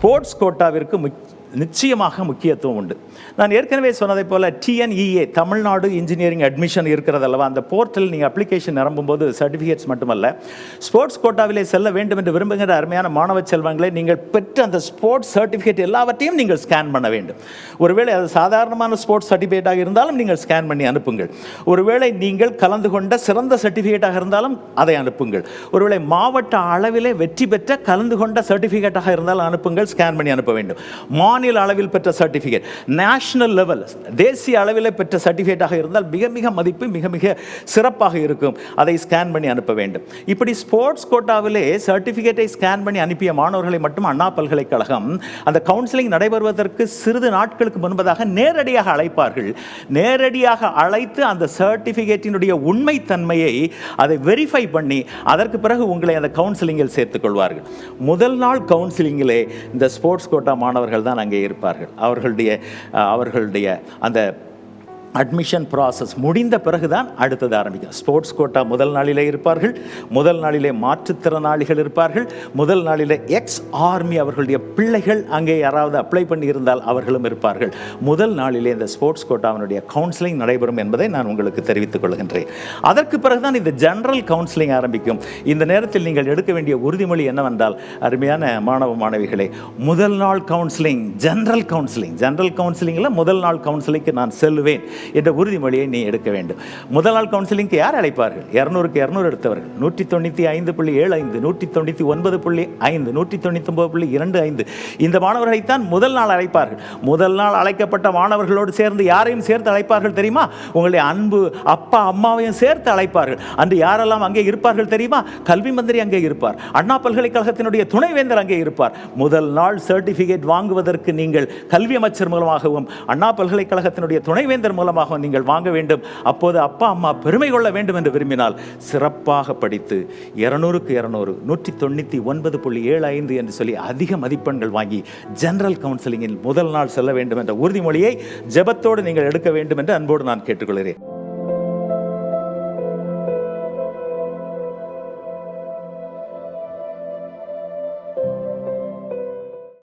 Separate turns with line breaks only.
Sports கோட்டாவிற்கு முக் நிச்சயமாக முக்கியத்துவம் உண்டு. நான் ஏற்கனவே சொன்னதை போல் டிஎன்இஏ தமிழ்நாடு இன்ஜினியரிங் அட்மிஷன் இருக்கிறது அல்லவா? அந்த போர்ட்டல் நீங்கள் அப்ளிகேஷன் நிரம்பும்போது சர்டிஃபிகேட்ஸ் மட்டுமல்ல ஸ்போர்ட்ஸ் கோட்டாவிலே செல்ல வேண்டும் என்று விரும்புகிற அருமையான மாணவ செல்வங்களை நீங்கள் பெற்ற அந்த ஸ்போர்ட்ஸ் சர்டிஃபிகேட் எல்லாவற்றையும் நீங்கள் ஸ்கேன் பண்ண வேண்டும். ஒருவேளை அது சாதாரணமான ஸ்போர்ட்ஸ் சர்டிஃபிகேட்டாக இருந்தாலும் நீங்கள் ஸ்கேன் பண்ணி அனுப்புங்கள். ஒருவேளை நீங்கள் கலந்து கொண்ட சிறந்த சர்டிஃபிகேட்டாக இருந்தாலும் அதை அனுப்புங்கள். ஒருவேளை மாவட்ட அளவிலே வெற்றி பெற்ற கலந்து கொண்ட சர்டிஃபிகேட்டாக இருந்தாலும் அனுப்புங்கள் ஸ்கேன் பண்ணி அனுப்ப வேண்டும். மாநில மாநில அளவில் பெற்ற சர்டிஃபிகேட் நேஷனல் லெவல் தேசிய அளவில் பெற்ற சர்டிஃபிகேட்டாக இருந்தால் மிக மிக மதிப்பு மிக மிக சிறப்பாக இருக்கும். அதை ஸ்கேன் பண்ணி அனுப்ப வேண்டும். இப்படி ஸ்போர்ட்ஸ் கோட்டாவிலே சர்டிஃபிகேட்டை ஸ்கேன் பண்ணி அனுப்பிய மாணவர்களை மட்டும் அண்ணா பல்கலைக்கழகம் அந்த கவுன்சிலிங் நடைபெறுவதற்கு சிறிது நாட்களுக்கு முன்பதாக நேரடியாக அழைப்பார்கள். நேரடியாக அழைத்து அந்த சர்டிஃபிகேட்டினுடைய உண்மைத்தன்மையை அதை வெரிஃபை பண்ணி அதற்கு பிறகு உங்களை அந்த கவுன்சிலிங்கில் சேர்த்துக் கொள்வார்கள். முதல் நாள் கவுன்சிலிங்கிலே இந்த ஸ்போர்ட்ஸ் கோட்டா மாணவர்கள் தான் அங்கே இருப்பார்கள். அவர்களுடைய அவர்களுடைய அந்த அட்மிஷன் ப்ராசஸ் முடிந்த பிறகுதான் அடுத்தது ஆரம்பிக்கும். ஸ்போர்ட்ஸ் கோட்டா முதல் நாளிலே இருப்பார்கள் முதல் நாளிலே மாற்றுத்திறனாளிகள் இருப்பார்கள் முதல் நாளிலே எக்ஸ் ஆர்மி அவர்களுடைய பிள்ளைகள் அங்கே யாராவது அப்ளை பண்ணி இருந்தால் அவர்களும் இருப்பார்கள். முதல் நாளிலே இந்த ஸ்போர்ட்ஸ் கோட்டாவினுடைய கவுன்சிலிங் நடைபெறும் என்பதை நான் உங்களுக்கு தெரிவித்துக் கொள்கின்றேன். அதற்கு பிறகுதான் இந்த ஜெனரல் கவுன்சிலிங் ஆரம்பிக்கும். இந்த நேரத்தில் நீங்கள் எடுக்க வேண்டிய உறுதிமொழி என்னவென்றால் அருமையான மாணவ மாணவிகளே முதல் நாள் கவுன்சிலிங் ஜெனரல் கவுன்சிலிங் ஜெனரல் கவுன்சிலிங்கில் முதல் நாள் கவுன்சிலிங்க்கு நான் செல்வேன் என்ற உறுதிமொழியை நீ எடுக்க வேண்டும். முதல் நாள் கவுன்சிலிங்க்கு யார் அழைப்பார்கள்? இரநூறுக்கு இரநூறு எடுத்தவர்கள். நூற்றி தொண்ணூற்றி ஐந்து புள்ளி ஏழு ஐந்து நூற்றி தொண்ணூற்றி ஒன்பது புள்ளி ஐந்து நூற்றி தொண்ணூற்றி ஒன்பது புள்ளி இரண்டு ஐந்து. இந்த மாணவர்களைத்தான் முதல் நாள் அழைப்பார்கள். முதல் நாள் அழைக்கப்பட்ட மாணவர்களோடு சேர்ந்து யாரையும் சேர்த்து அழைப்பார்கள் தெரியுமா? உங்களுடைய அன்பு அப்பா அம்மாவையும் சேர்த்து அழைப்பார்கள். அன்று யாரெல்லாம் அங்கே இருப்பார்கள் தெரியுமா? கல்வி மந்திரி அங்கே இருப்பார். அண்ணா பல்கலைக்கழகத்தினுடைய துணைவேந்தர் அங்கே இருப்பார். முதல் நாள் சர்டிஃபிகேட் வாங்குவதற்கு நீங்கள் கல்வி அமைச்சர் மூலமாகவும் அண்ணா பல்கலைக்கழகத்தினுடைய துணைவேந்தர் மூலம் மூலமாக நீங்கள் வாங்க வேண்டும். அப்போது அப்பா அம்மா பெருமை கொள்ள வேண்டும் என்று விரும்பினால் சிறப்பாக படித்து இருநூறுக்கு இருநூறு நூற்றி தொண்ணூற்றி ஒன்பது புள்ளி ஏழு ஐந்து என்று சொல்லி அதிக மதிப்பெண்கள் வாங்கி ஜெனரல் கவுன்சிலிங்கில் முதல் நாள் செல்ல வேண்டும் என்ற உறுதிமொழியை ஜெபத்தோடு நீங்கள் எடுக்க வேண்டும் என்று அன்போடு நான் கேட்டுக்கொள்கிறேன்.